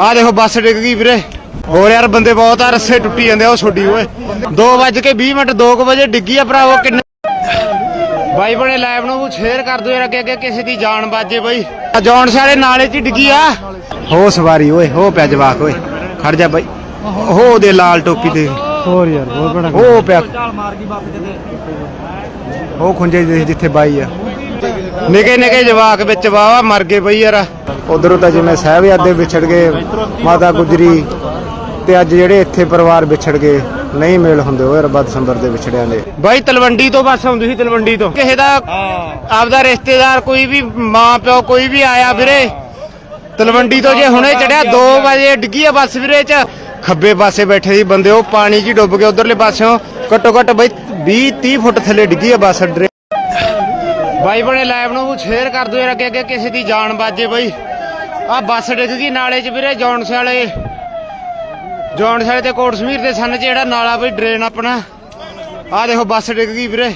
ਆ ਦੇਖੋ ਬੱਸ ਡਿੱਗ ਗਈ ਵੀਰੇ। ਹੋਰ ਯਾਰ ਬੰਦੇ ਬਹੁਤ ਆ ਰੱਸੇ ਟੁੱਟੀ ਜਾਂਦੇ ਆ ਉਹ ਛੋਡੀ ਓਏ। 2:20 ਮਿੰਟ 2 ਵਜੇ ਡਿੱਗੀ ਆ ਭਰਾਵੋ ਕਿੰਨੇ ਬਾਈ ਬਣੇ ਲਾਈਵ ਨੂੰ ਸ਼ੇਅਰ ਕਰ ਦਿਓ ਯਾਰ ਅੱਗੇ ਅੱਗੇ ਕਿਸੇ ਦੀ ਜਾਨ ਬਾਜੇ ਬਾਈ। ਆ ਜੌਨ ਸਾਲੇ ਨਾਲੇ 'ਚ ਹੀ ਡਿੱਗੀ ਆ। ਹੋ ਸਵਾਰੀ ਓਏ ਹੋ ਪਿਆ ਜਵਾਕ ਓਏ। ਖੜ ਜਾ ਬਾਈ। ਹੋ ਦੇ ਲਾਲ ਟੋਪੀ ਤੇ। ਹੋਰ ਯਾਰ ਬਹੁਤ ਬੜਾ ਹੋ ਪਿਆ। ਚਾਲ ਮਾਰ ਗਈ ਬੱਸ ਕਿਤੇ। ਉਹ ਖੁੰਝੇ ਜਿੱਥੇ ਬਾਈ ਆ। ਨਿਕੇ ਨਿਕੇ ਜਵਾਕ ਵਿੱਚ ਵਾਵਾ ਮਰ ਗਏ ਬਈ ਯਾਰ। ਉਧਰੋਂ ਤਾਂ ਜਿਵੇਂ ਸਾਹਿਬਜ਼ਾਦੇ ਵਿਛੜ ਗਏ ਮਾਤਾ ਗੁਜਰੀ ਤੇ ਅੱਜ ਜਿਹੜੇ ਇੱਥੇ ਪਰਿਵਾਰ ਵਿਛੜ ਗਏ ਨਹੀਂ ਮੇਲ ਹੁੰਦੇ ਓਏ ਰੱਬਾ ਦਸੰਬਰ ਦੇ ਵਿਛੜਿਆਂ ਦੇ। ਬਾਈ ਤਲਵੰਡੀ ਤੋਂ ਬੱਸ ਆਉਂਦੀ ਸੀ ਤਲਵੰਡੀ ਤੋਂ। ਕਿਸੇ ਦਾ ਆਪਦਾ ਰਿਸ਼ਤੇਦਾਰ ਕੋਈ ਵੀ ਮਾਂ ਪਿਓ ਕੋਈ ਵੀ ਆਇਆ ਵੀਰੇ। ਤਲਵੰਡੀ ਤੋਂ ਜੇ ਹੁਣੇ ਚੜਿਆ 2 ਵਜੇ ਡਿੱਗੀ ਆ ਬੱਸ ਵੀਰੇ ਚ। ਖੱਬੇ ਪਾਸੇ ਬੈਠੇ ਸੀ ਬੰਦੇ ਉਹ ਪਾਣੀ 'ਚ ਡੁੱਬ ਗਏ ਉਧਰਲੇ ਪਾਸਿਓਂ। ਘੱਟੋ ਘੱਟ ਬਈ 20 30 ਫੁੱਟ ਥੱਲੇ ਡਿੱਗੀ ਆ ਬੱਸ ਡਰੇ। ਬਾਈ ਬਣੇ ਲਾਈਵ ਨੂੰ ਸ਼ੇਅਰ ਕਰ ਦਿਓ ਯਾਰ ਅੱਗੇ ਅੱਗੇ ਕਿਸੇ ਦੀ ਜਾਨ ਬਾਜੇ ਬਾਈ। ਆ ਬੱਸ ਡਿੱਗ ਗਈ ਨਾਲੇ 'ਚ ਵੀਰੇ ਜੌਨਸ ਵਾਲੇ। ਜੌਨਸ ਵਾਲੇ ਤੇ ਕੋਟ ਸਮੀਰ ਦੇ ਸੰਨ ਜਿਹੜਾ ਨਾਲਾ ਬਈ ਡਰੇਨ ਆਪਣਾ। ਆ ਦੇਖੋ ਬੱਸ ਡਿੱਗ ਗਈ ਵੀਰੇ।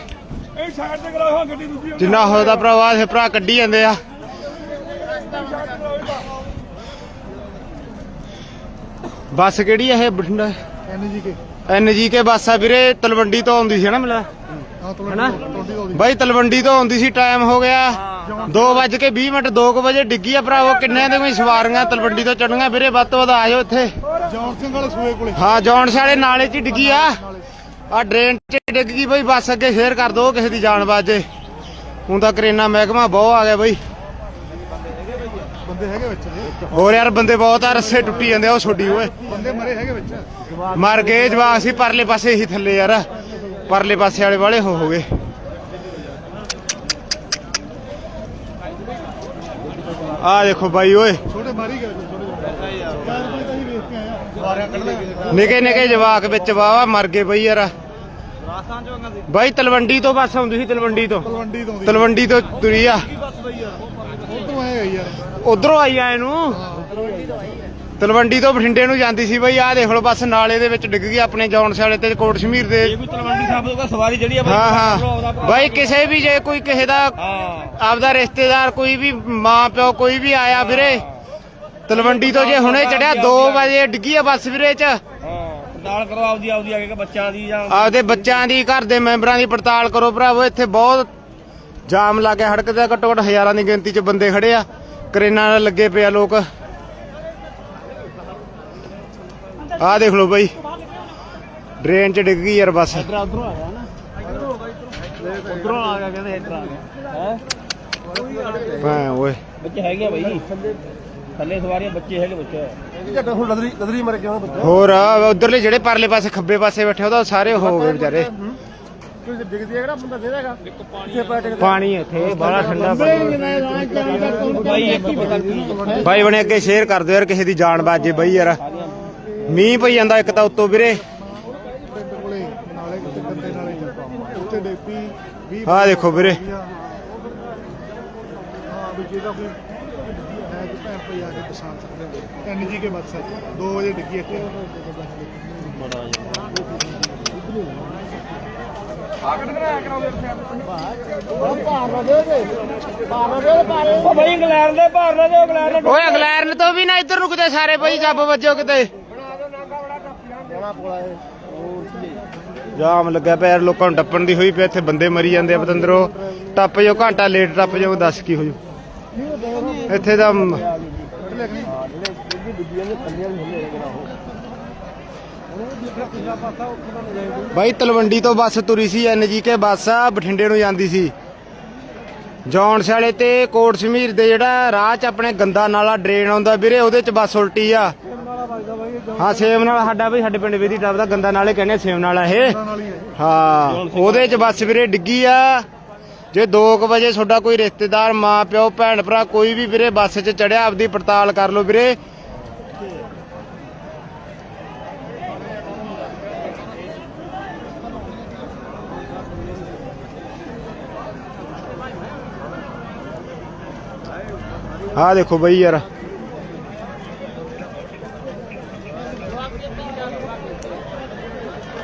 ਜਿੰਨਾ ਹੋਦਾ ਭਰਾਵਾ ਇਹ ਭਰਾ ਕੱਢੀ ਜਾਂਦੇ ਆ। ਬੱਸ ਕਿਹੜੀ ਆ ਇਹ ਬਠਿੰਡਾ? ਕੇ। ਐਨਜੀ ਕੇ ਬੱਸ ਆ ਵੀਰੇ ਤਲਵੰਡੀ ਤੋਂ ਆਉਂਦੀ ਸੀ ਨਾ ਮਿਲਾ। ਹੈਨਾ? ਬਾਈ ਤਲਵੰਡੀ ਤੋਂ ਆਉਂਦੀ ਸੀ ਟਾਈਮ ਹੋ ਗਿਆ। 2:20 ਮਿੰਟ 2 ਵਜੇ ਡਿੱਗੀ ਆ ਭਰਾਵੋ ਕਿੰਨੇ ਦੇ ਕੋਈ ਸਵਾਰੀਆਂ ਤਲਵੰਡੀ ਤੋਂ ਚੜੀਆਂ ਵੀਰੇ ਵੱਧ ਤੋਂ ਵੱਧ ਆ ਜਾਓ ਇੱਥੇ। ਜੌਨ ਸਿੰਘ ਵਾਲੇ ਸੂਏ ਕੋਲੇ। ਹਾਂ ਜੌਨ ਸਾਲੇ ਨਾਲੇ 'ਚ ਡਿੱਗੀ ਆ। ਆ ਡਰੇਨ 'ਚ ਡਿੱਗ ਗਈ ਬਈ ਬੱਸ ਅੱਗੇ ਸ਼ੇਅਰ ਕਰ ਦੋ ਕਿਸੇ ਦੀ ਜਾਨ ਬਾਜੇ ਹੁਣ ਤਾਂ ਕਰੇਨਾ ਮਹਿਕਮਾ ਬਹੁਤ ਆ ਗਿਆ ਬਈ। ਬੰਦੇ ਹੈਗੇ ਵਿੱਚ। ਹੋਰ ਯਾਰ ਬੰਦੇ ਬਹੁਤ ਆ ਰੱਸੇ ਟੁੱਟੀ ਜਾਂਦੇ ਆ ਉਹ ਛੋਡੀ ਓਏ। ਬੰਦੇ ਮਰੇ ਹੈਗੇ ਵਿੱਚ? ਮਰ ਗਏ ਜਵਾਕ ਸੀ ਪਰਲੇ ਪਾਸੇ ਹੀ ਥੱਲੇ ਯਾਰ। ਪਰਲੇ ਪਾਸੇ ਵਾਲੇ ਵਾਲੇ ਹੋ ਹੋ ਗਏ। ਆ ਦੇਖੋ ਬਾਈ ਓਏ। ਛੋਟੇ ਮਾਰੀ ਗਏ ਨਿਕੇ ਨਿਕੇ ਜਵਾਕ ਵਿੱਚ ਵਾਵਾ ਮਰ ਗਏ ਬਈ ਯਾਰ। ਬਾਈ ਤਲਵੰਡੀ ਤੋਂ ਬੱਸ ਆਉਂਦੀ ਸੀ ਤਲਵੰਡੀ ਤੋਂ। ਤਲਵੰਡੀ ਤੋਂ ਤਲਵੰਡੀ ਤੋਂ ਤੁਰੀ ਆ। ਬੱਸ ਬਈ ਯਾਰ? ਉਧਰੋਂ ਆਈ ਆ ਇਹਨੂੰ। ਤਲਵੰਡੀ ਤੋਂ ਬਠਿੰਡੇ ਨੂੰ ਜਾਂਦੀ ਸੀ ਬਈ ਆਹ ਦੇਖ ਲਓ ਬੱਸ ਨਾਲੇ ਦੇ ਵਿੱਚ ਡਿੱਗ ਗਈ ਆਪਣੇ ਜੌਨ ਸਾਲੇ ਤੇ ਕੋਟ ਸ਼ਮੀਰ ਦੇ ਕੋਈ ਤਲਵੰਡੀ ਸਾਹਿਬ ਤੋਂ ਸਵਾਰੀ ਜਿਹੜੀ ਆ ਹਾਂ ਹਾਂ। ਬਾਈ ਕਿਸੇ ਵੀ ਜੇ ਕੋਈ ਕਿਸੇ ਦਾ ਆਪਦਾ ਰਿਸ਼ਤੇਦਾਰ ਕੋਈ ਵੀ ਮਾਂ ਪਿਓ ਕੋਈ ਵੀ ਆਇਆ ਵੀਰੇ। ਤਲਵੰਡੀ ਤੋਂ ਜੇ ਹੁਣੇ ਚੜਿਆ 2 ਵਜੇ ਡਿੱਗੀ ਆ ਬੱਸ ਵੀਰੇ ਚ। ਪੜਤਾਲ ਕਰੋ ਆਪਦੀ ਆਪਦੀ ਆ ਕੇ ਬੱਚਿਆਂ ਦੀ ਜਾਂ ਆਪਦੇ ਬੱਚਿਆਂ ਦੀ ਘਰ ਦੇ ਮੈਂਬਰਾਂ ਦੀ ਪੜਤਾਲ ਕਰੋ ਭਰਾਵੋ ਇੱਥੇ ਬਹੁਤ ਜਾਮ ਲੱਗਿਆ ਸੜਕ ਤੇ ਘੱਟੋ ਘੱਟ ਹਜ਼ਾਰਾਂ ਦੀ ਗਿਣਤੀ ਚ ਬੰਦੇ ਖੜੇ ਆ। ਕਰੇਨਾਂ ਨਾਲ ਲੱਗੇ ਪਏ ਆ ਲੋਕ। ਆਹ ਦੇਖ ਲਓ ਬਾਈ। ਡਰੇਨ ਚ ਡਿੱਗ ਗਈ ਯਾਰ ਬੱਸ। ਉਧਰੋਂ ਆ ਗਿਆ ਨਾ। ਉਧਰੋਂ ਆ ਗਿਆ ਕਹਿੰਦੇ ਇੱਧਰ ਆ ਗਿਆ। ਹੈ? ਭੈਂ ਓਏ। ਬੱਚੇ ਹੈਗੇ ਆ ਬਾਈ। ਥੱਲੇ ਸਵਾਰੀਆਂ ਬੱਚੇ ਹੈਗੇ ਬੱਚੇ ਜੱਟਾ ਹੁਣ ਲਦਰੀ ਲਦਰੀ ਮਰ ਗਿਆ ਬੱਚਾ। ਹੋਰ ਉਧਰਲੇ ਜਿਹੜੇ ਪਰਲੇ ਪਾਸੇ ਖੱਬੇ ਪਾਸੇ ਬੈਠੇ ਉਹਦਾ ਸਾਰੇ ਹੋ ਗਏ ਵਿਚਾਰੇ। ਪਾਣੀ ਇੱਥੇ ਬੜਾ ਠੰਡਾ ਪਾਣੀ ਬਾਈ ਬਣੇ ਅੱਗੇ ਸ਼ੇਅਰ ਕਰ ਦਿਓ ਯਾਰ ਕਿਸੇ ਦੀ ਜਾਨ ਬਾਜੇ ਬਈ ਯਾਰ। ਮੀਂਹ ਪਈ ਜਾਂਦਾ ਇੱਕ ਤਾਂ ਉੱਤੋਂ ਵੀਰੇ। ਪਿੰਡ ਕੋਲੇ ਨਾਲੇ ਕਿਤੇ ਗੰਦੇ ਨਾਲੇ ਜਾਂਦਾ ਉੱਥੇ ਡੇਪੀ 20 ਆਹ ਦੇਖੋ ਵੀਰੇ। ਹਾਂ ਵੀ ਜਿਹਦਾ ਕੋਈ ਹੈ ਕਿ ਭੈਣ ਭਾਈ ਆ ਕੇ ਪਛਾਣ ਸਕਦੇ ਹੋ ਐਨਜੀ ਕੇ ਬੱਸ ਹੈ 2 ਵਜੇ ਡਿੱਗੀ ਇੱਥੇ ਨਾ ਦੇ ਓਏ ਇੰਗਲੈਂਡ ਤੋਂ ਵੀ ਨਾ ਇੱਧਰ ਨੂੰ ਕਿਤੇ ਸਾਰੇ ਬਈ ਜੱਬ ਵੱਜੋ ਕਿਤੇ। ਜਾਮ ਲੱਗਾ ਪਿਆ ਲੋਕਾਂ ਨੂੰ ਟੱਪਣ ਦੀ ਹੋਈ ਪਿਆ ਇੱਥੇ ਬੰਦੇ ਮਰੀ ਜਾਂਦੇ ਆ ਪਤੰਦਰੋ। ਟੱਪ ਜਾਓ, ਘੰਟਾ ਲੇਟ ਟੱਪ ਜਾਓ, ਦੱਸ ਕੀ ਹੋ ਇੱਥੇ ਤਾਂ ਬਾਈ ਤਲਵੰਡੀ ਤੋਂ ਬੱਸ ਤੁਰੀ ਸੀ ਐਨਜੀ ਕੇ ਬੱਸ ਆ, ਬਠਿੰਡੇ ਨੂੰ ਜਾਂਦੀ ਸੀ। ਜੌਨ ਸਾਲੇ ਤੇ ਕੋਟ ਸਮੀਰ ਦੇ ਜਿਹੜਾ ਰਾਹ 'ਚ ਆਪਣੇ ਗੰਦਾ ਨਾਲਾ ਡਰੇਨ ਆਉਂਦਾ ਵੀਰੇ, ਉਹਦੇ 'ਚ ਬੱਸ ਉਲਟੀ ਆ। ਹਾਂ ਸੇਮ ਨਾਲ ਸਾਡਾ ਵੀ, ਸਾਡੇ ਪਿੰਡ ਵੀਦੀ ਟੱਪ ਦਾ ਗੰਦਾ ਨਾਲੇ ਕਹਿੰਦੇ ਆ ਸੇਮ ਨਾਲਾ ਇਹ। ਹਾਂ, ਉਹਦੇ 'ਚ ਬੱਸ ਵੀਰੇ ਡਿੱਗੀ ਆ। ਜੇ 2 ਵਜੇ ਤੁਹਾਡਾ ਕੋਈ ਰਿਸ਼ਤੇਦਾਰ, ਮਾਂ, ਪਿਓ, ਭੈਣ, ਭਰਾ, ਕੋਈ ਵੀ ਵੀਰੇ ਬੱਸ 'ਚ ਚੜਿਆ ਆਪਦੀ ਪੜਤਾਲ ਕਰ ਲਓ ਵੀਰੇ। ਆਹ ਦੇਖੋ ਬਈ ਯਾਰ।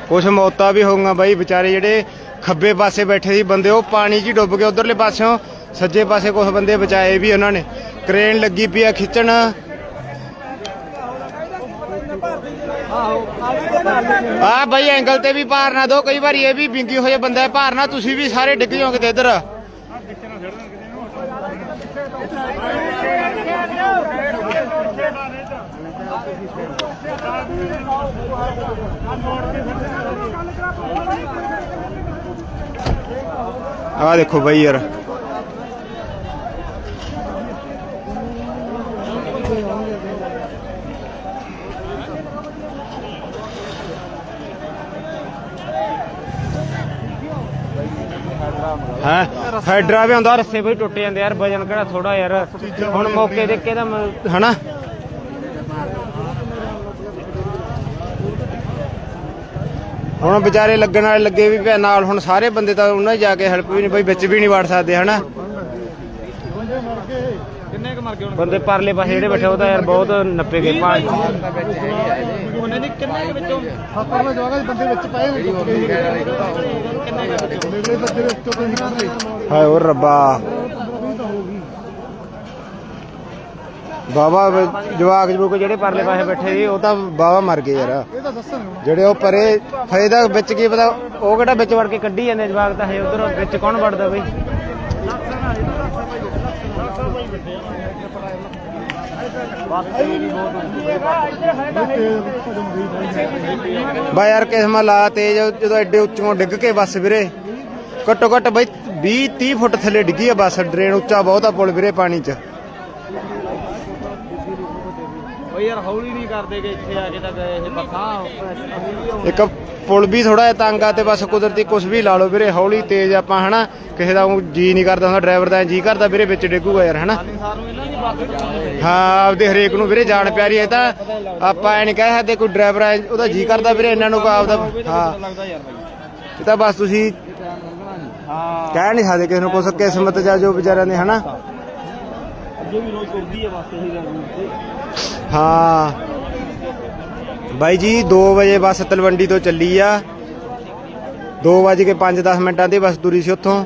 ਕੁਛ ਮੌਤਾਂ ਵੀ ਹੋਊਗਾ ਬਾਈ ਵਿਚਾਰੇ ਜਿਹੜੇ ਖੱਬੇ ਪਾਸੇ ਬੈਠੇ ਸੀ ਬੰਦੇ ਉਹ ਪਾਣੀ 'ਚ ਡੁੱਬ ਕੇ ਉਧਰਲੇ ਪਾਸਿਓਂ। ਸੱਜੇ ਪਾਸੇ ਕੁਝ ਬੰਦੇ ਬਚਾਏ ਵੀ ਉਹਨਾਂ ਨੇ। ਕ੍ਰੇਨ ਲੱਗੀ ਪਈ ਆ ਖਿੱਚਣ। ਆ ਬਾਈ ਐਂਗਲ ਤੇ ਵੀ ਭਾਰ ਨਾ ਦੋ ਕਈ ਵਾਰੀ ਇਹ ਵੀ ਬਿੰਗੀ ਹੋਏ ਬੰਦਾ ਹੈ, ਭਾਰ ਨਾ ਤੁਸੀਂ ਵੀ ਸਾਰੇ ਡਿੱਗ ਜਾਓਗੇ ਤੇ ਇੱਧਰ। ਆ ਦੇਖੋ ਬਾਈ ਯਾਰ। ਹਾਂ? ਹੈਡਰਾ ਵੀ ਹੁੰਦਾ ਰੱਸੇ ਬਈ ਟੁੱਟ ਜਾਂਦੇ ਯਾਰ ਵਜਨ ਕਿਹੜਾ ਥੋੜਾ ਯਾਰ। ਹੁਣ ਮੌਕੇ ਦੇ ਕੇ ਦਾ ਹਨਾ? ਹੁਣ ਵਿਚਾਰੇ ਲੱਗਣ ਵਾਲੇ ਲੱਗੇ ਵੀ ਪਿਆ ਨਾਲ ਹੁਣ ਸਾਰੇ ਬੰਦੇ ਤਾਂ ਉਹਨਾਂ ਜਾ ਕੇ ਹੈਲਪ ਵੀ ਨਹੀਂ ਬਈ ਵਿੱਚ ਵੀ ਨਹੀਂ ਵੜ ਸਕਦੇ ਹਨਾ ਕਿੰਨੇ ਕ ਮਰ ਗਏ ਹੁਣ ਬੰਦੇ ਪਰਲੇ ਪਾਸੇ ਜਿਹੜੇ ਬੈਠੇ ਉਹ ਤਾਂ ਯਾਰ ਬਹੁਤ ਨੱਪੇ ਗਏ ਪਾਣੀ ਉਹਨੇ ਦੀ ਕਿੰਨੇ ਕ ਵਿੱਚੋਂ? ਸੱਤਰ ਦੇ ਜਵਾਗਾ ਬੰਦੇ ਵਿੱਚ ਪਏ ਹੋਏ ਕਿੰਨੇ ਕ ਵਿੱਚੋਂ? ਮੇਰੇ ਬੱਚੇ ਦੇ ਵਿੱਚੋਂ ਕੋਈ ਨਿਕਲ ਰਹੇ ਹਾਏ ਓ ਰੱਬਾ। ਬਾਬਾ ਜਵਾਕ ਜਵੂਕ ਜਿਹੜੇ ਪਰਲੇ ਪਾਸੇ ਬੈਠੇ ਸੀ ਉਹ ਤਾਂ ਬਾਬਾ ਮਰ ਗਏ ਯਾਰ। ਜਿਹੜੇ ਉਹ ਪਰੇ ਫਾਇਦਾ ਵਿੱਚ ਕੀ ਪਤਾ ਉਹ ਕਿਹੜਾ ਵਿੱਚ ਵੜ ਕੇ ਕੱਢੀ ਜਾਂਦੇ ਜਵਾਕ ਤਾਂ ਹਜੇ ਉਧਰ ਵਿੱਚ ਕੌਣ ਵੜਦਾ ਬਈ? ਬਾ ਯਾਰ ਕਿਸਮਤ ਲਾ ਤੇਜ ਜਦੋਂ ਐਡੇ ਉੱਚੋਂ ਡਿੱਗ ਕੇ ਬੱਸ ਵੀਰੇ। ਘੱਟੋ ਘੱਟ ਬਈ 20 30 ਫੁੱਟ ਥੱਲੇ ਡਿੱਗੀ ਆ ਬੱਸ ਡਰੇਨ ਉੱਚਾ ਬਹੁਤ ਆ ਪੁਲ ਵੀਰੇ ਪਾਣੀ 'ਚ। ਓ ਯਾਰ ਹੌਲੀ ਨਹੀਂ ਕਰਦੇ ਕਿ ਇੱਥੇ ਆ ਕੇ ਤਾਂ ਇਹ ਬੱਸਾਂ। ਇੱਕ ਪੁਲ ਵੀ ਥੋੜਾ ਜਿਹਾ ਤੰਗ ਆ ਤੇ ਬਸ ਕੁਦਰਤੀ ਕੁਝ ਵੀ ਲਾ ਲਓ ਵੀਰੇ ਹੌਲੀ ਤੇਜ਼ ਆਪਾਂ ਹਨਾ ਕਿਸੇ ਦਾ ਜੀ ਨਹੀਂ ਕਰਦਾ ਹੁੰਦਾ ਡਰਾਈਵਰ ਦਾ ਜੀ ਕਰਦਾ ਵੀਰੇ ਵਿੱਚ ਡਿੱਗੂਗਾ ਯਾਰ ਹਨਾ। ਹਾਂ ਆਪਦੇ ਹਰੇਕ ਨੂੰ ਵੀਰੇ ਜਾਣ ਪਿਆਰੀ ਹੈ ਤਾਂ ਆਪਾਂ ਐ ਨਹੀਂ ਕਹਿ ਸਕਦੇ ਕੋਈ ਡਰਾਈਵਰ ਆ ਉਹਦਾ ਜੀ ਕਰਦਾ ਵੀਰੇ ਇਹਨਾਂ ਨੂੰ ਆਪਦਾ ਹਾਂ। ਇਹ ਤਾਂ ਬਸ ਤੁਸੀਂ ਹਾਂ ਕਹਿ ਨਹੀਂ ਸਕਦੇ ਕਿਸੇ ਨੂੰ ਕੁਛ ਕਿਸਮਤ ਜਾਂ ਜੋ ਵਿਚਾਰਿਆਂ ਦੇ ਹਨਾ। ਅੱਗੇ ਵੀ ਰੋਜ਼ ਤੁਰਦੀ ਹੈ ਬੱਸ ਇਹੀ ਗੱਲ ਹਾਂ। ਬਾਈ ਜੀ 2 ਵਜੇ ਬੱਸ ਤਲਵੰਡੀ ਤੋਂ ਚੱਲੀ ਆ। 2 ਵਜੇ ਕੇ 5-10 ਮਿੰਟਾਂ ਦੀ ਬੱਸ ਤੁਰੀ ਸੀ ਉੱਥੋਂ।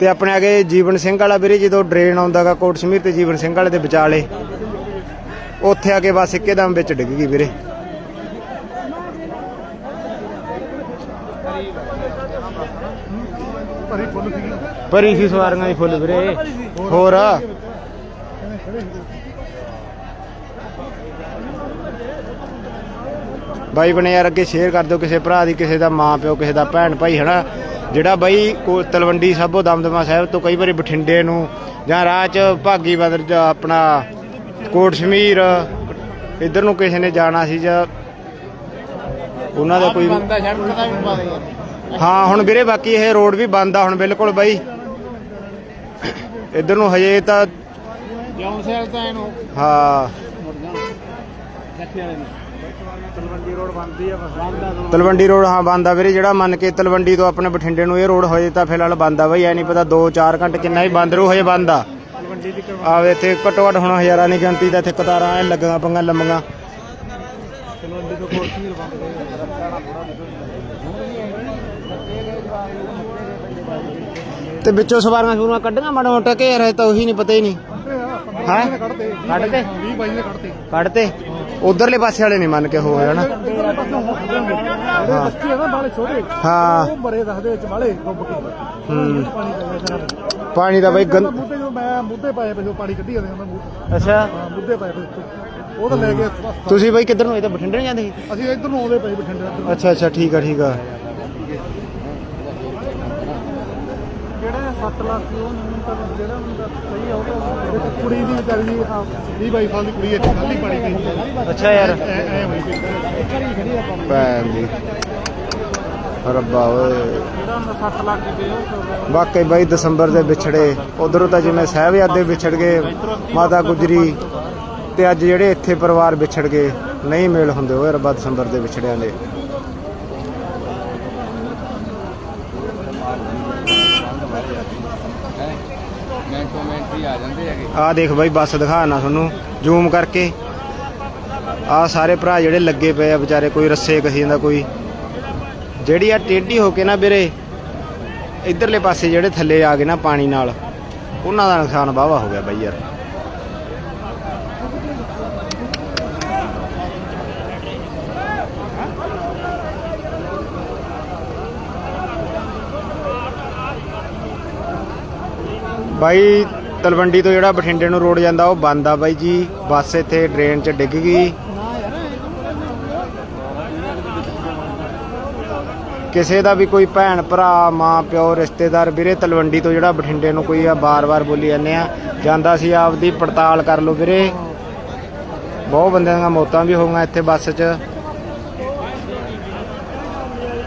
ਤੇ ਆਪਣੇ ਅੱਗੇ ਜੀਵਨ ਸਿੰਘ ਵਾਲਾ ਵੀਰੇ ਜਦੋਂ ਡਰੇਨ ਆਉਂਦਾਗਾ ਕੋਟ ਸਮੀਰ ਤੇ ਜੀਵਨ ਸਿੰਘ ਵਾਲੇ ਦੇ ਵਿਚਾਲੇ। ਉੱਥੇ ਆ ਕੇ ਬੱਸ ਇੱਕੇਦਮ ਵਿੱਚ ਡਿੱਗ ਗਈ ਵੀਰੇ। ਭਰੀ ਸੀ ਸਵਾਰੀਆਂ ਦੀ ਫੁੱਲ ਵੀਰੇ। ਹੋਰ ਬਾਈ ਬਣੇ ਯਾਰ ਅੱਗੇ ਸ਼ੇਅਰ ਕਰ ਦਿਓ ਕਿਸੇ ਭਰਾ ਦੀ ਕਿਸੇ ਦਾ ਮਾਂ ਪਿਓ ਕਿਸੇ ਦਾ ਭੈਣ ਭਾਈ ਹਨਾ? ਜਿਹੜਾ ਬਾਈ ਕੋ ਤਲਵੰਡੀ ਸਾਬੋ ਦਮਦਮਾ ਸਾਹਿਬ ਤੋਂ ਕਈ ਵਾਰੀ ਬਠਿੰਡੇ ਨੂੰ ਜਾਂ ਰਾਹ 'ਚ ਭਾਗੀ ਬਦਰ ਜਾਂ ਆਪਣਾ ਕੋਟ ਸ਼ਮੀਰ ਇੱਧਰ ਨੂੰ ਕਿਸੇ ਨੇ ਜਾਣਾ ਸੀ ਜਾਂ ਉਹਨਾਂ ਦਾ ਕੋਈ ਹਾਂ ਹੁਣ ਵੀਰੇ ਬਾਕੀ ਇਹ ਰੋਡ ਵੀ ਬੰਦ ਆ ਹੁਣ ਬਿਲਕੁਲ ਬਾਈ। ਇੱਧਰ ਨੂੰ ਹਜੇ ਤਾਂ ਜੌਨ ਸੈਲ ਤਾਂ ਇਹਨੂੰ ਹਾਂ। ਜੱਥੇ ਵਾਲੇ ਨੂੰ। ਤਲਵੰਡੀ ਰੋਡ ਬੰਦੀ ਆ ਬਸ। ਬੰਦਾ ਤਲਵੰਡੀ ਰੋਡ ਹਾਂ ਬੰਦ ਆ ਵੀਰੇ ਜਿਹੜਾ ਮੰਨ ਕੇ ਤਲਵੰਡੀ ਤੋਂ ਆਪਣੇ ਬਠਿੰਡੇ ਨੂੰ ਇਹ ਰੋਡ ਹੋਏ ਤਾਂ ਫਿਲਹਾਲ ਬੰਦ ਆ ਬਾਈ ਐ ਨਹੀਂ ਪਤਾ 2-4 ਘੰਟੇ ਕਿੰਨਾ ਹੀ ਬੰਦ ਰਹੂ ਹਜੇ ਬੰਦ ਆ। ਦੀ ਆਵੇ ਇੱਥੇ ਘੱਟੋ ਘੱਟ ਹੁਣ ਹਜ਼ਾਰਾਂ ਦੀ ਗਿਣਤੀ ਦਾ ਇੱਥੇ ਕਤਾਰਾਂ ਐ ਲੱਗੀਆਂ ਪੰਗਾਂ ਲੰਮੀਆਂ। ਤਲਵੰਡੀ ਤੋਂ ਕੋਰਸੀ ਬੰਦ ਤੇ ਵਿੱਚੋਂ ਸਵਾਰੀਆਂ ਸੂਰੀਆਂ ਕੱਢੀਆਂ ਮਾੜਾ ਮੋਟਾ ਯਾਰ ਇਹ ਤਾਂ ਉਹੀ ਨਹੀਂ ਪਤਾ ਹੀ ਨਹੀਂ ਹਾਂ? ਕੱਢਦੇ। ਕੱਢਦੇ 20 ਬਾਈ ਨੇ ਕੱਢਦੇ ਕੱਢਤੇ। ਉਧਰਲੇ ਪਾਸੇ ਵਾਲੇ ਨਹੀਂ ਮੰਨ ਕੇ ਹੋ ਹਨਾ। ਬੱਚੇ ਨਾ ਬਾਲੇ ਛੋਟੇ ਹਾਂ। ਉਹ ਮਰੇ ਦੱਸਦੇ ਵਿੱਚ ਬਾਲੇ ਡੁੱਬ ਕੇ ਹੂੰ। ਪਾਣੀ ਦਾ ਬਾਈ ਗੰਦ ਮੁੱਦੇ ਜਦੋਂ ਮੈਂ ਮੁੱਦੇ ਪਾਏ ਪਏ ਸੀ, ਉਹ ਪਾਣੀ ਕੱਢੀ ਜਾਂਦੇ ਉਹਨਾਂ ਮੂੰਹ ਅੱਛਾ। ਹਾਂ ਮੁੱਦੇ ਪਾਏ ਪਏ ਉੱਤੇ। ਉਹ ਤਾਂ ਲੈ ਗਏ ਹਸਪਤਾਲ। ਤੁਸੀਂ ਬਾਈ ਕਿੱਧਰ ਨੂੰ ਇਹ ਤਾਂ ਬਠਿੰਡੇ ਨੂੰ ਜਾਂਦੇ ਸੀ? ਅਸੀਂ ਇੱਧਰ ਨੂੰ ਆਉਂਦੇ ਪਏ ਬਠਿੰਡੇ ਅੱਛਾ ਅੱਛਾ ਠੀਕ ਆ ਠੀਕ ਆ ਜਿਹੜੇ 7 ਲੱਖ ਸੀ ਉਹ ਮੈਨੂੰ ਤਾਂ ਜਿਹੜਾ ਮੁੰਡਾ ਸਹੀ ਆ ਉਹ ਤਾਂ ਕੁੜੀ ਦੀ ਵਿਚਾਰੀ ਦੀ 20 22 ਸਾਲ ਦੀ ਕੁੜੀ ਇੱਥੇ ਖਾਲੀ ਪਾਣੀ ਪਈ ਅੱਛਾ ਯਾਰ। ਐ ਐ ਹੋਈ ਪਈ ਭੈਣ ਦੀ ਰੱਬਾ ਓਏ। ਜਿਹੜਾ 7 ਲੱਖ ਦੀ ਪਈ ਉਹ ਵਾਕਈ ਬਾਈ ਦਸੰਬਰ ਦੇ ਵਿਛੜੇ। ਉਧਰੋਂ ਤਾਂ ਜਿਵੇਂ ਸਾਹਿਬਜ਼ਾਦੇ ਵਿਛੜ ਗਏ ਮਾਤਾ ਗੁਜਰੀ ਤੇ ਅੱਜ ਜਿਹੜੇ ਇੱਥੇ ਪਰਿਵਾਰ ਵਿਛੜ ਗਏ ਨਹੀਂ ਮੇਲ ਹੁੰਦੇ ਓਏ ਰੱਬਾ ਦਸੰਬਰ ਦੇ ਵਿਛੜਿਆਂ ਦੇ। ਵੀ ਆ ਦੇਖ ਬਾਈ, ਬੱਸ ਦਿਖਾ ਨਾ ਤੁਹਾਨੂੰ ਜ਼ੂਮ ਕਰਕੇ। ਆ ਸਾਰੇ ਭਰਾ ਜਿਹੜੇ ਲੱਗੇ ਪਏ ਆ ਵਿਚਾਰੇ, ਕੋਈ ਰੱਸੇ ਕਸੀ ਜਾਂਦਾ ਕੋਈ। ਜਿਹੜੀ ਆ ਟੇਢੀ ਹੋ ਕੇ ਨਾ ਵੀਰੇ, ਇਧਰਲੇ ਪਾਸੇ ਜਿਹੜੇ ਥੱਲੇ ਆ ਗਏ ਨਾ ਪਾਣੀ ਨਾਲ, ਉਹਨਾਂ ਦਾ ਨੁਕਸਾਨ ਵਾਵਾ ਹੋ ਗਿਆ ਬਾਈ ਯਾਰ। ਬਾਈ ਤਲਵੰਡੀ ਤੋਂ ਜਿਹੜਾ ਬਠਿੰਡੇ ਨੂੰ ਰੋਡ ਜਾਂਦਾ, ਉਹ ਬੰਦ ਆ ਬਾਈ ਜੀ। ਬੱਸ ਇੱਥੇ ਡਰੇਨ 'ਚ ਡਿੱਗ ਗਈ। ਕਿਸੇ ਦਾ ਵੀ ਕੋਈ ਭੈਣ, ਭਰਾ, ਮਾਂ, ਪਿਓ, ਰਿਸ਼ਤੇਦਾਰ, ਵੀਰੇ, ਤਲਵੰਡੀ ਤੋਂ ਜਿਹੜਾ ਬਠਿੰਡੇ ਨੂੰ ਕੋਈ ਆ ਬਾਰ-ਬਾਰ ਬੋਲੀ ਜਾਂਦੇ ਆ, ਜਾਂਦਾ ਸੀ ਆਪਦੀ ਪੜਤਾਲ ਕਰ ਲਓ ਵੀਰੇ। ਬਹੁਤ ਬੰਦਿਆਂ ਦੀਆਂ ਮੌਤਾਂ ਵੀ ਹੋਈਆਂ ਇੱਥੇ ਬੱਸ 'ਚ।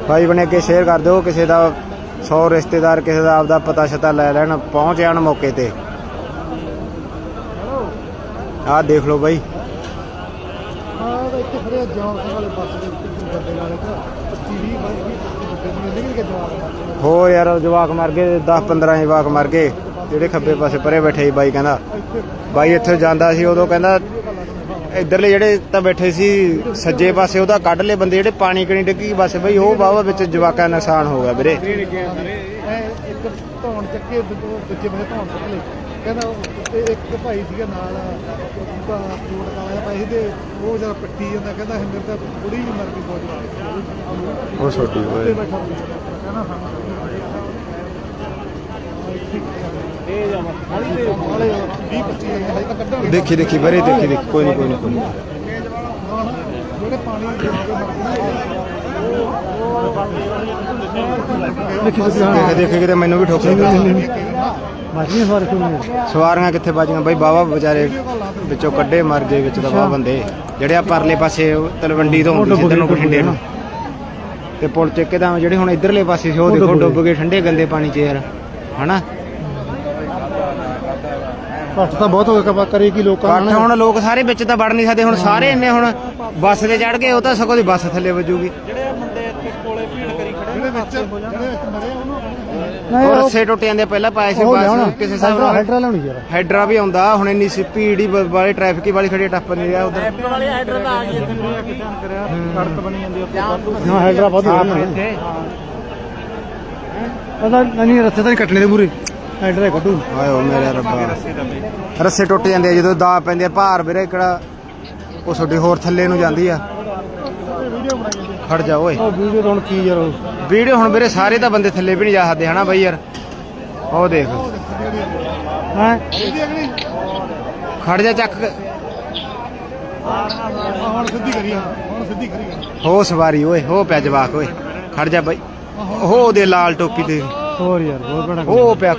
ਭਾਈ ਬਣੇ ਕੇ ਸ਼ੇਅਰ ਕਰ ਦਿਓ, ਕਿਸੇ ਦਾ 100 ਰਿਸ਼ਤੇਦਾਰ, ਕਿਸੇ ਦਾ ਆਪਦਾ ਪਤਾ ਸ਼ਤਾ ਲੈ ਲੈਣ, ਪਹੁੰਚ ਜਾਣ ਮੌਕੇ ਤੇ। ਆਹ ਦੇਖ ਲਓ ਬਾਈ। ਹਾਂ ਤਾਂ ਇੱਥੇ ਖੜੇ ਆ ਜਵਾਨ ਸਿੰਘ ਵਾਲੇ ਬੱਸ ਦੇ ਵਿੱਚ ਬੰਦੇ ਨਾਲੇ ਤਾਂ 25 20 22 ਬੰਦੇ ਨੇ ਨਿਕਲ ਕੇ ਜਵਾਨ ਹੋ ਯਾਰ ਜਵਾਕ ਮਰ ਗਏ 10 15 ਜਵਾਕ ਮਰ ਗਏ। ਜਿਹੜੇ ਖੱਬੇ ਪਾਸੇ ਪਰੇ ਬੈਠੇ ਸੀ ਬਾਈ ਕਹਿੰਦਾ ਬਾਈ ਇੱਥੇ ਜਾਂਦਾ ਸੀ ਉਦੋਂ ਕਹਿੰਦਾ ਇਧਰਲੇ ਜਿਹੜੇ ਤਾਂ ਬੈਠੇ ਸੀ ਸੱਜੇ ਪਾਸੇ ਉਹਦਾ ਕੱਢ ਲਏ ਬੰਦੇ ਜਿਹੜੇ ਪਾਣੀ ਕਣੀ ਡਿੱਗੀ ਬਸ ਬਈ ਉਹ ਵਾਹਵਾ ਵਿੱਚ ਜਵਾਕਾਂ ਦਾ ਨੁਕਸਾਨ ਹੋ ਗਿਆ ਵੀਰੇ। ਇੱਕ ਧੌਣ ਚੱਕੇ ਦੂਜੇ ਪਾਸੇ ਧੌਣ ਚੱਕ ਕਹਿੰਦਾ ਤੇ ਇੱਕ ਭਾਈ ਸੀਗਾ ਨਾਲ ਫਰੂਟ ਕਾਲਾ ਭਾਈ ਤੇ ਉਹ ਜਦ ਪੱਟੀ ਜਾਂਦਾ ਕਹਿੰਦਾ ਹਿੰਦਰ ਤਾਂ ਬੁੜੀ ਵੀ ਮਰ ਗਈ ਬਹੁਤ ਉਹ ਛੋਟੀ ਤੇ ਓਏ ਬੈਠਾ ਕਹਿੰਦਾ ਹਾਂ ਇਹ ਜਾ ਹਾਲੀ ਦੇ ਹਾਲੇ 20 25 ਹਜੇ ਤਾਂ ਕੱਢਾਂਗੇ ਦੇਖੀ ਦੇਖੀ ਵੀਰੇ ਦੇਖੀ ਦੇਖੀ ਕੋਈ ਨਹੀਂ ਕੋਈ ਨਹੀਂ ਕੋਈ ਨਹੀਂ ਜਿਹੜੇ ਪਾਣੀ ਦੇ ਦੇਖ ਦੇਖ ਕਿਤੇ ਮੈਨੂੰ ਵੀ ਠੋਕ ਦਿੱਤੀ ਮਾਰੀਆਂ ਸਵਾਰੀਆਂ ਕਿੱਥੇ ਵੱਜੀਆਂ ਬਾਈ ਬਾਵਾ ਵਿਚਾਰੇ ਵਿੱਚੋਂ ਕੱਢੇ ਮਰ ਗਏ ਵਿੱਚ ਬਾਹ ਬੰਦੇ। ਜਿਹੜੇ ਆ ਪਰਲੇ ਪਾਸੇ ਤਲਵੰਡੀ ਤੋਂ ਹੁੰਦੀ ਸੀ ਤੈਨੂੰ ਬਠਿੰਡੇ ਨੂੰ। ਤੇ ਪੁਲ ਚ ਇੱਕਦਮ ਜਿਹੜੇ ਹੁਣ ਇਧਰਲੇ ਪਾਸੇ ਸੀ ਉਹ ਦੇਖੋ ਡੁੱਬ ਗਏ ਠੰਡੇ ਗੰਦੇ ਪਾਣੀ 'ਚ ਯਾਰ। ਹਨਾ? ਘੱਟ ਤਾਂ ਬਹੁਤ ਹੋ ਗਿਆ ਕਬਾ ਕਰੇ ਕੀ ਲੋਕਾਂ ਕੱਠ ਹੁਣ ਲੋਕ ਸਾਰੇ ਵਿੱਚ ਤਾਂ ਵੜ ਨਹੀਂ ਸਕਦੇ ਹੁਣ ਸਾਰੇ ਇੰਨੇ ਹੁਣ ਬੱਸ ਤੇ ਚੜ ਗਏ ਉਹ ਤਾਂ ਸਗੋਂ ਦੀ ਬੱਸ ਥੱਲੇ ਵੱਜੂਗੀ। ਜਿਹੜੇ ਮੁੰਡੇ ਇੱਥੇ ਕੋਲੇ ਭੀੜ ਕਰੀ ਖੜੇ ਜਿਹੜੇ ਵਿੱਚ ਜਿਹੜੇ ਮਰੇ ਉਹਨੂੰ ਉਹ ਰੱਸੇ ਟੁੱਟ ਜਾਂਦੇ ਪਹਿਲਾਂ ਪਾਏ ਸੀ ਬੱਸ ਕਿਸੇ ਹਿਸਾਬ ਨਾਲ। ਹੈਡਰਾ ਲਾਉਣੀ ਯਾਰ ਹੈਡਰਾ ਵੀ ਆਉਂਦਾ ਹੁਣ ਇੰਨੀ ਸਪੀਡ ਹੀ ਬ- ਵਾਲੀ ਟ੍ਰੈਫਿਕ ਹੀ ਵਾਲੀ ਖੜੀ ਆ, ਟੱਪ ਨਹੀਂ ਰਿਹਾ ਉਧਰ। ਵਾਲੇ ਹੈਡਰ ਤਾਂ ਆ ਗਈ ਇੱਥੇ। ਨੂੰ ਕਿਤੇ ਕਰਿਆ ਸੜਕ ਬਣੀ ਜਾਂਦੀ ਉੱਥੇ। ਹਾਂ ਹੈਡਰਾ ਬਹੁਤ ਹੋ ਗਿਆ ਇੱਥੇ। ਪਤਾ ਨਹੀਂ ਰੱਸੇ ਤਾਂ ਨਹੀਂ ਕੱਟਣੇ ਦੇ ਪੂਰੇ। ਹੈਡਰਾ ਕੱਢੂ। ਆਏ ਓ ਮੇਰੇ ਰੱਬਾ। ਰੱਸੇ ਟੁੱਟ ਜਾਂਦੇ ਆ ਜਦੋਂ ਦਾ ਪੈਂਦੇ ਆ ਭਾਰ ਵੀਰੇ ਕਿਹੜਾ ਉਹ ਛੋਟੀ ਹੋਰ ਥੱਲੇ ਨੂੰ ਜਾਂਦੀ ਆ। ਵੀਡੀਓ ਬਣਾਈ ਜਾਂਦੀ ਖੜ ਜਾ ਓਏ। ਉਹ ਵੀਡੀਓ ਹੁਣ ਕੀ ਯਾਰ ਵੀਡੀਓ ਹੁਣ ਵੀਰੇ ਸਾਰੇ ਤਾਂ ਬੰਦੇ ਥੱਲੇ ਵੀ ਨਹੀਂ ਜਾ ਸਕਦੇ ਹਨਾ ਬਾਈ ਯਾਰ? ਉਹ ਦੇਖ। ਹੈ? ਖੜ ਜਾ ਚੱਕ। ਹੁਣ ਸਿੱਧੀ ਕਰੀ ਹੁਣ ਸਿੱਧੀ ਕਰੀ। ਹੋ ਸਵਾਰੀ ਓਏ ਹੋ ਪਿਆ ਜਵਾਕ ਓਏ। ਖੜ ਜਾ ਬਾਈ। ਉਹ ਉਹਦੇ ਲਾਲ ਟੋਪੀ ਤੇ। ਹੋਰ ਯਾਰ ਬਹੁਤ ਬੜਾ ਉਹ ਪਿਆ।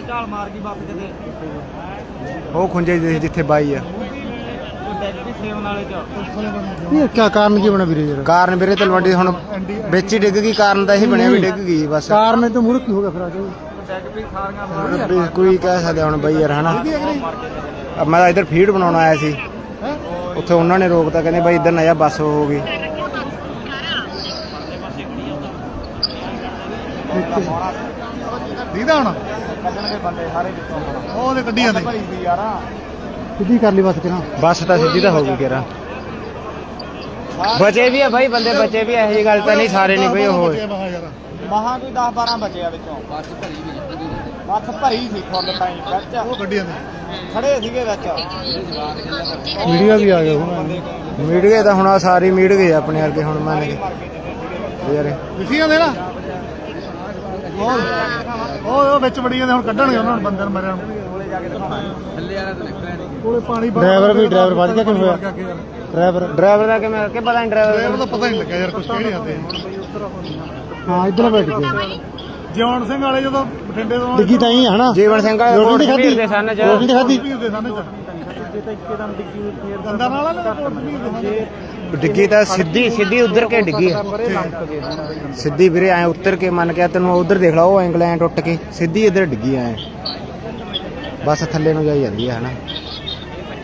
ਉਹ ਖੁੰਝੇ ਜਿੱਥੇ ਬਾਈ ਆ ਉਹ ਡੈਗ ਵੀ ਸੇਵ ਨਾਲੇ ਚ ਇਹ ਕੀ ਕਾਰਨ ਕੀ ਬਣਾ ਵੀਰੇ ਯਾਰ ਕਾਰਨ ਵੀਰੇ ਤਲਵੰਡੀ ਹੁਣ ਵਿੱਚ ਹੀ ਡਿੱਗ ਗਈ ਕਾਰਨ ਤਾਂ ਇਹ ਬਣਿਆ ਵੀ ਡਿੱਗ ਗਈ ਬਸ। ਕਾਰਨ ਤੋਂ ਮੂਰਖ ਹੋ ਗਿਆ ਫਿਰ ਆ ਜਾਓ ਕੋਈ ਕਹਿ ਸਕਦਾ ਹੁਣ ਬਾਈ ਯਾਰ ਹਨਾ? ਮੈਂ ਤਾਂ ਇੱਧਰ ਫੀਡ ਬਣਾਉਣ ਆਇਆ ਸੀ। ਉੱਥੇ ਉਹਨਾਂ ਨੇ ਰੋਕਤਾ ਕਹਿੰਦੇ ਬਾਈ ਇੱਧਰ ਨਾ ਜਾ ਬੱਸ ਹੋ ਗਈ। ਦੀਦਾ ਹੁਣ? ਕੱਢਣਗੇ ਬੰਦੇ ਸਾਰੇ ਵਿੱਚੋਂ ਉਹ ਉਹਦੇ ਕੱਢੀਆਂ ਦੇ ਭਾਈ ਵੀ ਯਾਰ। ਸਿੱਧੀ ਕਰ ਲਈ ਬਸ ਕਿਰਾਂ ਬੱਸ ਤਾਂ ਸਿੱਧੀ ਤਾਂ ਹੋ ਗਈ ਕਿਰਾ ਬਚੇ ਵੀ ਆ ਬਾਈ ਬੰਦੇ ਬਚੇ ਵੀ ਇਹੋ ਜਿਹੀ ਗੱਲ ਤਾਂ ਨਹੀਂ ਸਾਰੇ ਨਹੀਂ ਬਈ ਉਹ ਮਹਾ ਕੋਈ 10 12 ਬਚੇ ਆ ਵਿੱਚੋਂ। ਬੱਸ ਭਰੀ ਵੀ ਬੱਸ ਭਰੀ ਸੀ ਫੁੱਲ ਟਾਈਮ ਵਿੱਚ। ਉਹ ਕੱਢੀਆਂ ਦੇ। ਖੜੇ ਸੀਗੇ ਵਿੱਚ। ਵੀਡੀਓ ਵੀ ਆ ਗਿਆ ਹੁਣ। ਮੀਟ ਗਏ ਤਾਂ ਹੁਣ ਆ ਸਾਰੇ ਮੀਟ ਗਏ ਆਪਣੇ ਵਰਗੇ ਹੁਣ ਮੰਨ ਕੇ। ਯਾਰ। ਲਿਖੀਆਂ ਦੇ ਨਾ। ਉਹ ਉਹ ਵਿੱਚ ਵੜੀਆਂ ਦੇ ਹੁਣ ਕੱਢਣਗੇ ਉਹਨਾਂ ਨੂੰ ਬੰਦੇ ਨੂੰ ਮਰਿਆ ਨੂੰ। ਥੱਲੇ ਵਾਲਾ ਤਾਂ ਨਿਕਲਿਆ। ਕੋਲੇ ਪਾਣੀ ਡਰਾਈਵਰ ਵੀ ਡਰਾਈਵਰ ਵੱਜ ਗਿਆ ਕਿਵੇਂ ਹੋਇਆ? ਡਰਾਈਵਰ ਡਰਾਈਵਰ ਦਾ ਕਿਵੇਂ ਕਿ ਪਤਾ ਨਹੀਂ ਡਰਾਈਵਰ ਡਰਾਈਵਰ ਦਾ ਪਤਾ ਨਹੀਂ ਲੱਗਿਆ ਯਾਰ ਕੁਝ ਕਿਹੜੀ ਆਦੇ ਹਾਂ ਇੱਧਰ ਬੈਠ ਗਏ ਜਵਾਨ ਸਿੰਘ ਵਾਲੇ ਜਦੋਂ ਬਠਿੰਡੇ ਤੋਂ ਡਿੱਗੀ ਤਾਂ ਹੀ ਹੈ ਹਨਾ? ਜੀਵਨ ਸਿੰਘ ਵਾਲੇ ਰੋਟੀ ਨਹੀਂ ਖਾਦੀ ਦੇ ਸਾਹਮਣੇ ਜੇ ਤਾਂ ਇੱਕਦਮ ਡਿੱਗੀ ਤਾਂ ਸਿੱਧੀ ਸਿੱਧੀ ਉਧਰ ਕੇ ਡਿੱਗੀ ਸਿੱਧੀ ਵੀਰੇ ਐ ਉੱਤਰ ਕੇ ਮੰਨ ਕੇ ਤੈਨੂੰ ਉਧਰ ਦੇਖ ਲਾ ਉਹ ਐਂਗਲ ਐ ਟੁੱਟ ਕੇ ਸਿੱਧੀ ਇੱਧਰ ਡਿੱਗੀ ਐ। ਬਸ ਥੱਲੇ ਨੂੰ ਜਾਈ ਜਾਂਦੀ ਆ ਹਨਾ?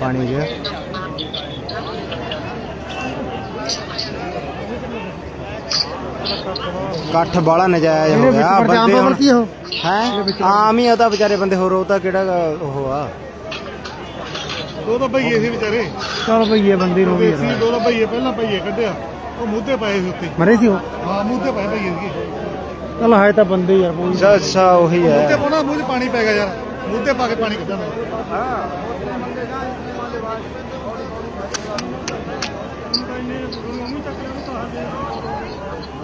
ਪਾਣੀ 'ਚ ਕੱਠ ਬਾਲਾ ਨਜਾਇਜ਼ ਹੋ ਗਿਆ। ਬੰਦੇ ਹੁਣ ਹੈ? ਆਮ ਹੀ ਆ ਤਾਂ ਵਿਚਾਰੇ ਬੰਦੇ ਹੋਰ ਉਹ ਤਾਂ ਕਿਹੜਾ ਉਹ ਆ? ਦੋ ਤਾਂ ਭਈਏ ਸੀ ਵਿਚਾਰੇ। ਚਲ ਭਈਏ ਬੰਦੀ ਨੂੰ ਵੀ ਦੇਸੀ ਦੋ ਤਾਂ ਭਈਏ ਪਹਿਲਾਂ ਭਈਏ ਕੱਢਿਆ। ਉਹ ਮੂਧੇ ਪਏ ਸੀ ਉੱਤੇ ਮਰੇ ਸੀ ਉਹ? ਹਾਂ ਮੂਧੇ ਪਏ ਭਈਏ ਸੀਗੇ। ਚਲ ਹੈ ਤਾਂ ਬੰਦੇ ਯਾਰ ਕੋਈ ਅੱਛਾ ਅੱਛਾ ਉਹੀ ਮੂਧੇ ਹੈ ਪਾਉਣਾ ਮੂੰਹ 'ਚ ਪਾਣੀ ਪੈ ਗਿਆ ਯਾਰ। ਮੂਧੇ ਪਾ ਕੇ ਪਾਣੀ ਕੱਢਣਾ।